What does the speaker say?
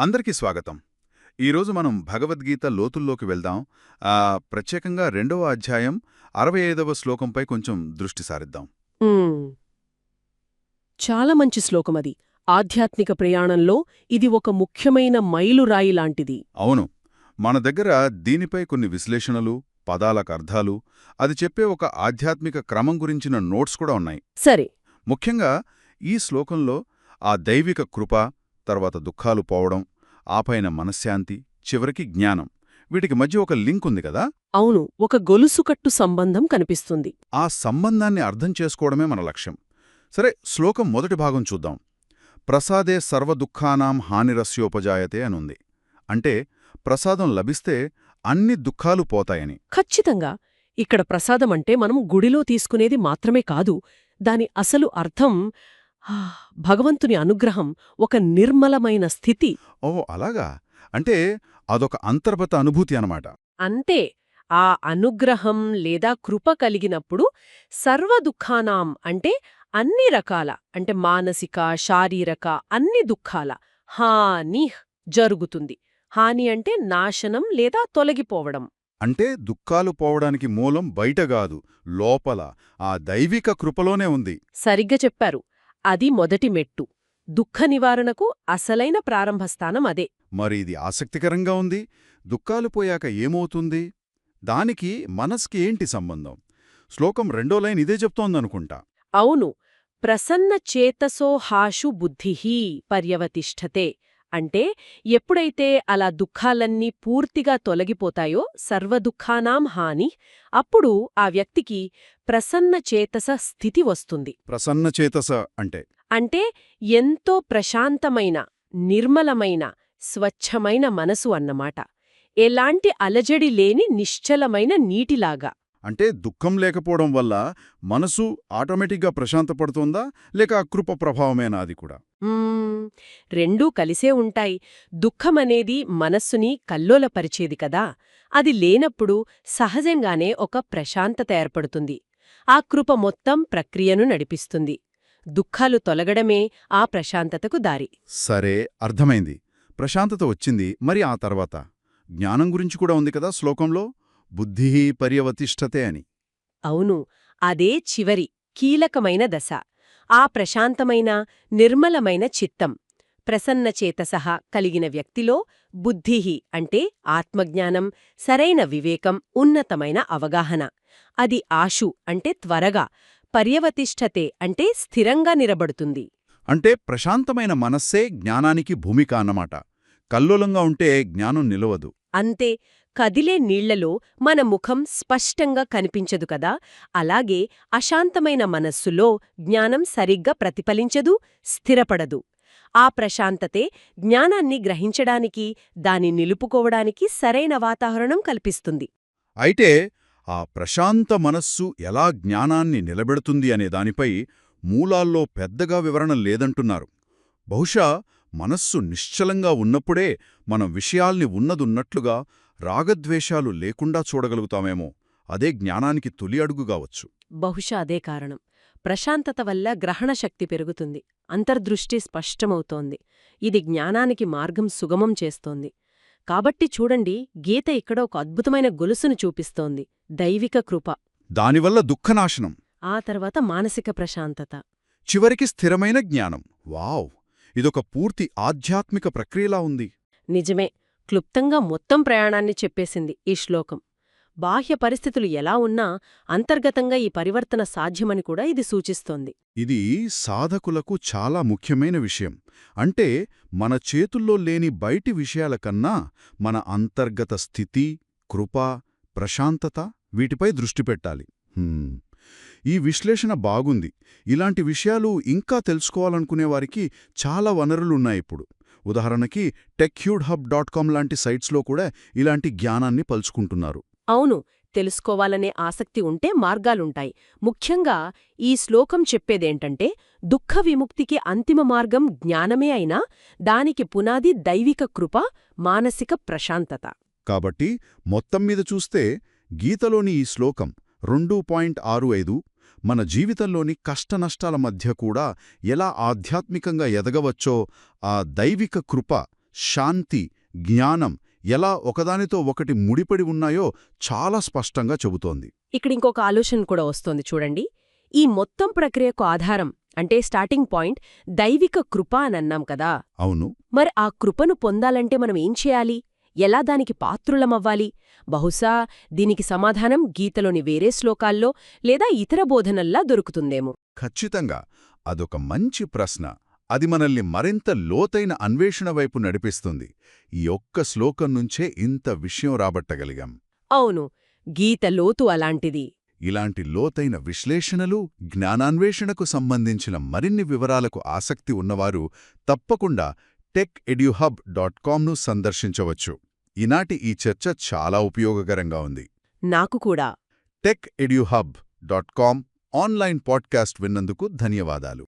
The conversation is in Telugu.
అందరికీ స్వాగతం. ఈరోజు మనం భగవద్గీత లోతుల్లోకి వెళ్దాం. ఆ, ప్రత్యేకంగా రెండవ అధ్యాయం అరవై ఐదవ శ్లోకంపై కొంచెం దృష్టి సారిద్దాం. చాలా మంచి శ్లోకమది ఆధ్యాత్మిక ప్రయాణంలో ఇది ఒక ముఖ్యమైన మైలురాయి లాంటిది. అవును. మన దగ్గర దీనిపై కొన్ని విశ్లేషణలు పదాలకు అర్థాలు అది చెప్పే ఒక ఆధ్యాత్మిక క్రమం గురించిన నోట్స్ కూడా ఉన్నాయి. సరే. ముఖ్యంగా ఈ శ్లోకంలో ఆ దైవిక కృప తర్వాత దుఃఖాలు పోవడం ఆపైన మనశ్శాంతి చివరికి జ్ఞానం. వీటికి మధ్య ఒక లింక్ ఉంది కదా? అవును ఒక గొలుసుకట్టు సంబంధం కనిపిస్తుంది. ఆ సంబంధాన్ని అర్థం చేసుకోవడమే మన లక్ష్యం. సరే శ్లోకం మొదటి భాగం చూద్దాం. ప్రసాదే సర్వదుఃఖానాం హానిరస్యోపజాయతే అనుంది. అంటే ప్రసాదం లభిస్తే అన్ని దుఃఖాలు పోతాయని. ఖచ్చితంగా. ఇక్కడ ప్రసాదం అంటే మనం గుడిలో తీసుకునేది మాత్రమే కాదు దాని అసలు అర్థం భగవంతుని అనుగ్రహం ఒక నిర్మలమైన స్థితి. ఓ అలాగా? అంటే అదొక అంతర్గత అనుభూతి అనమాట అంతే. ఆ అనుగ్రహం లేదా కృప కలిగినప్పుడు సర్వ దుఃఖానాం అంటే అన్ని రకాల అంటే మానసిక శారీరక అన్ని దుఃఖాల హాని జరుగుతుంది. హాని అంటే నాశనం లేదా తొలగిపోవడం. అంటే దుఃఖాలు పోవడానికి మూలం బయటగాదు లోపల ఆ దైవిక కృపలోనే ఉంది. సరిగ్గా చెప్పారు. అది మొదటి మెట్టు. దుఃఖ నివారణకు అసలైన ప్రారంభస్థానం అదే. మరి ఇది ఆసక్తికరంగా ఉంది? దుఃఖాలు పోయాక ఏమవుతుంది? దానికి మనస్కి ఏంటి సంబంధం? శ్లోకం రెండో లైన్ ఇదే చెప్తోందనుకుంటా. అవును. ప్రసన్న చేతసో హాషు బుద్ధిహీ పర్యవతిష్ఠతే. అంటే ఎప్పుడైతే అలా దుఃఖాలన్నీ పూర్తిగా తొలగిపోతాయో సర్వదుఃఖానాం హాని అప్పుడు ఆ వ్యక్తికి ప్రసన్న చేతస స్థితి వస్తుంది. ప్రసన్నచేతస అంటే? అంటే ఎంతో ప్రశాంతమైన నిర్మలమైన స్వచ్ఛమైన మనసు అన్నమాట. ఎలాంటి అలజడి లేని నిశ్చలమైన నీటిలాగా. అంటే దుఃఖం లేకపోవడం వల్ల మనసు ఆటోమేటిక్గా ప్రశాంతపడుతోందా? లేక ఆ కృప ప్రభావమేనా అది కూడా? రెండూ కలిసే ఉంటాయి. దుఃఖమనేది మనస్సుని కల్లోలపరిచేది కదా! అది లేనప్పుడు సహజంగానే ఒక ప్రశాంతత ఏర్పడుతుంది. ఆ కృప మొత్తం ప్రక్రియను నడిపిస్తుంది. దుఃఖాలు తొలగడమే ఆ ప్రశాంతతకు దారి. సరే అర్థమైంది. ప్రశాంతత వచ్చింది. మరి ఆ తర్వాత? జ్ఞానం గురించి కూడా ఉంది కదా శ్లోకంలో? బుద్ధి పర్యవతిష్టతే అని. అవును అదే చివరి కీలకమైన దశ. ఆ ప్రశాంతమైన నిర్మలమైన చిత్తం. ప్రసన్నచేతసహ కలిగిన వ్యక్తిలో బుద్ధిహి అంటే ఆత్మజ్ఞానం సరైన వివేకం ఉన్నతమైన అవగాహన. అది ఆశు అంటే త్వరగా పర్యవతిష్ఠతే అంటే స్థిరంగా నిలబడుతుంది. అంటే ప్రశాంతమైన మనస్సే జ్ఞానానికి భూమిక అన్నమాట. కల్లోలంగా ఉంటే జ్ఞానం నిలవదు. అంతే కదిలే నీళ్ళలో మన ముఖం స్పష్టంగా కనిపించదు కదా? అలాగే అశాంతమైన మనస్సులో జ్ఞానం సరిగ్గా ప్రతిఫలించదు స్థిరపడదు. ఆ ప్రశాంతతే జ్ఞానాన్ని గ్రహించడానికి దాని నిలుపుకోవడానికి సరైన వాతావరణం కల్పిస్తుంది. అయితే ఆ ప్రశాంత మనస్సు ఎలా జ్ఞానాన్ని నిలబెడుతుంది అనే దానిపై మూలాల్లో పెద్దగా వివరణ లేదంటున్నారు. బహుశా మనస్సు నిశ్చలంగా ఉన్నప్పుడే మనం విషయాల్ని ఉన్నదున్నట్లుగా రాగద్వేషాలు లేకుండా చూడగలుగుతామేమో అదే జ్ఞానానికి తొలి అడుగు కావచ్చు. బహుశా అదే కారణం. ప్రశాంతత వల్ల గ్రహణ శక్తి పెరుగుతుంది. అంతర్దృష్టి స్పష్టమవుతోంది. ఇది జ్ఞానానికి మార్గం సుగమం చేస్తోంది. కాబట్టి చూడండి గీత ఇక్కడ ఒక అద్భుతమైన గొలుసును చూపిస్తోంది. దైవిక కృప. దానివల్ల దుఃఖనాశనం. ఆ తర్వాత మానసిక ప్రశాంతత. చివరికి స్థిరమైన జ్ఞానం. వావ్! ఇదొక పూర్తి ఆధ్యాత్మిక ప్రక్రియలా ఉంది. నిజమే. క్లుప్తంగా మొత్తం ప్రయాణాన్ని చెప్పేసింది ఈ శ్లోకం. బాహ్య పరిస్థితులు ఎలా ఉన్నా అంతర్గతంగా ఈ పరివర్తన సాధ్యమని కూడా ఇది సూచిస్తోంది. ఇది సాధకులకు చాలా ముఖ్యమైన విషయం. అంటే మన చేతుల్లో లేని బయటి విషయాల కన్నా మన అంతర్గత స్థితి కృప ప్రశాంతత వీటిపై దృష్టి పెట్టాలి. ఈ విశ్లేషణ బాగుంది. ఇలాంటి విషయాలు ఇంకా తెలుసుకోవాలనుకునేవారికి చాలా వనరులున్నాయి ఇప్పుడు. ఉదాహరణకి టెక్హ్యూడ్ హబ్ డాట్ కామ్ లాంటి సైట్స్లో కూడా ఇలాంటి జ్ఞానాన్ని పలుచుకుంటున్నారు. అవును తెలుసుకోవాలనే ఆసక్తి ఉంటే మార్గాలుంటాయి. ముఖ్యంగా ఈ శ్లోకం చెప్పేదేంటంటే దుఃఖ విముక్తికి అంతిమ మార్గం జ్ఞానమే అయినా దానికి పునాది దైవిక కృప మానసిక ప్రశాంతత. కాబట్టి మొత్తం మీద చూస్తే గీతలోని ఈ శ్లోకం రెండు పాయింట్ ఆరు ఐదు మన జీవితంలోని కష్టనష్టాల మధ్య కూడా ఎలా ఆధ్యాత్మికంగా ఎదగవచ్చో ఆ దైవిక కృప శాంతి జ్ఞానం ఎలా ఒకదానితో ఒకటి ముడిపడి ఉన్నాయో చాలా స్పష్టంగా చెబుతోంది. ఇక్కడ ఇంకొక ఆలోచన కూడా వస్తోంది చూడండి. ఈ మొత్తం ప్రక్రియకు ఆధారం అంటే స్టార్టింగ్ పాయింట్ దైవిక కృప అనన్నాం కదా. అవును. మరి ఆ కృపను పొందాలంటే మనం ఏం చేయాలి? ఎలా దానికి పాత్రులమవ్వాలి? బహుశా దీనికి సమాధానం గీతలోని వేరే శ్లోకాల్లో లేదా ఇతర బోధనల్లా దొరుకుతుందేమో. ఖచ్చితంగా. అదొక మంచి ప్రశ్న. అది మనల్ని మరింత లోతైన అన్వేషణ వైపు నడిపిస్తుంది. ఈ ఒక్క శ్లోకం నుంచే ఇంత విషయం రాబట్టగలిగాం. అవును. గీత లోతు అలాంటిది. ఇలాంటి లోతైన విశ్లేషణలు జ్ఞానాన్వేషణకు సంబంధించిన మరిన్ని వివరాలకు ఆసక్తి ఉన్నవారు తప్పకుండా టెక్ ఎడ్యుహబ్ డాట్ కామ్ను సందర్శించవచ్చు. ఈనాటి ఈ చర్చ చాలా ఉపయోగకరంగా ఉంది. నాకు కూడా. Tech eduhub dot com online podcast విన్నందుకు ధన్యవాదాలు.